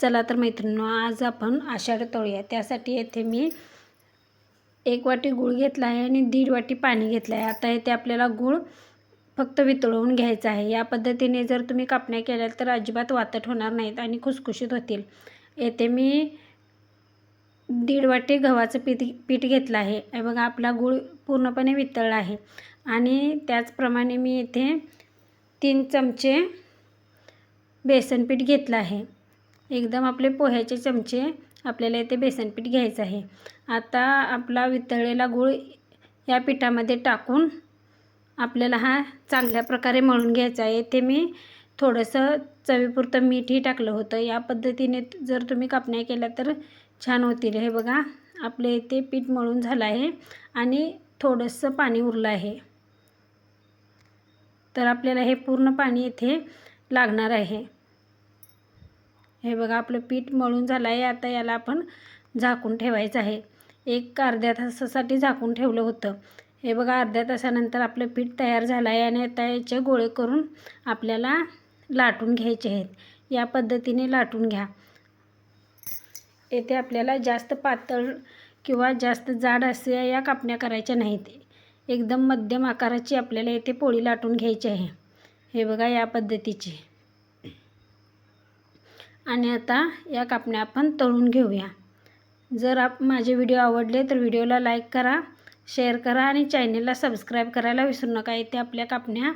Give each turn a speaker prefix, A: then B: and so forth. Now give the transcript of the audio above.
A: चला तर मैत्रिणींनो आज आपण आषाढ तळूया त्यासाठी येथे मी एक वाटी गूळ घेतला आहे आणि दीड वाटी पाणी घेतलं आहे. आता येथे आपल्याला गूळ फक्त वितळवून घ्यायचा आहे. या पद्धतीने जर तुम्ही कापण्या केल्या तर अजिबात वातट होणार नाहीत आणि खुसखुशीत होतील. येथे मी दीड वाटी गव्हाचं पीठ पीठ घेतलं आहे. हे बघा आपला गूळ पूर्णपणे वितळला आहे. आणि त्याचप्रमाणे मी इथे तीन चमचे बेसन पीठ घेतलं आहे. एकदम आपले पोह्याचे चमचे आपल्याला इथे बेसन पीठ घ्यायचं आहे. आता आपला वितळलेला गूळ या पिठामध्ये टाकून आपल्याला हा चांगल्या प्रकारे मळून घ्यायचा आहे. इथे मी थोडंसं चवीपुरतं मीठही टाकलं होतं. या पद्धतीने जर तुम्ही कापण्या केल्या तर छान होतील. हे बघा आपले इथे पीठ मळून झालं आहे आणि थोडंसं पाणी उरलं आहे. तर आपल्याला हे पूर्ण पाणी इथे लागणार आहे. हे बघा आपलं पीठ मळून झालं आहे आता याला आपण झाकून ठेवायचं आहे. एक अर्ध्या तासासाठी झाकून ठेवलं होतं. हे बघा अर्ध्या तासानंतर आपलं पीठ तयार झालं आहे आणि आता याचे गोळे करून आपल्याला लाटून घ्यायचे आहेत. या पद्धतीने लाटून घ्या. येथे आपल्याला जास्त पातळ किंवा जास्त जाड असे या कापण्या करायच्या नाहीत. एकदम मध्यम आकाराची आपल्याला येथे पोळी लाटून घ्यायची आहे. हे बघा या पद्धतीची. आणि आता या कापण्या आपण तळून घेऊया. जर आप माझे व्हिडिओ आवडले तर व्हिडिओला लाईक करा शेअर करा आणि चॅनेलला सबस्क्राईब करायला विसरू नका. इथे आपल्या कापण्या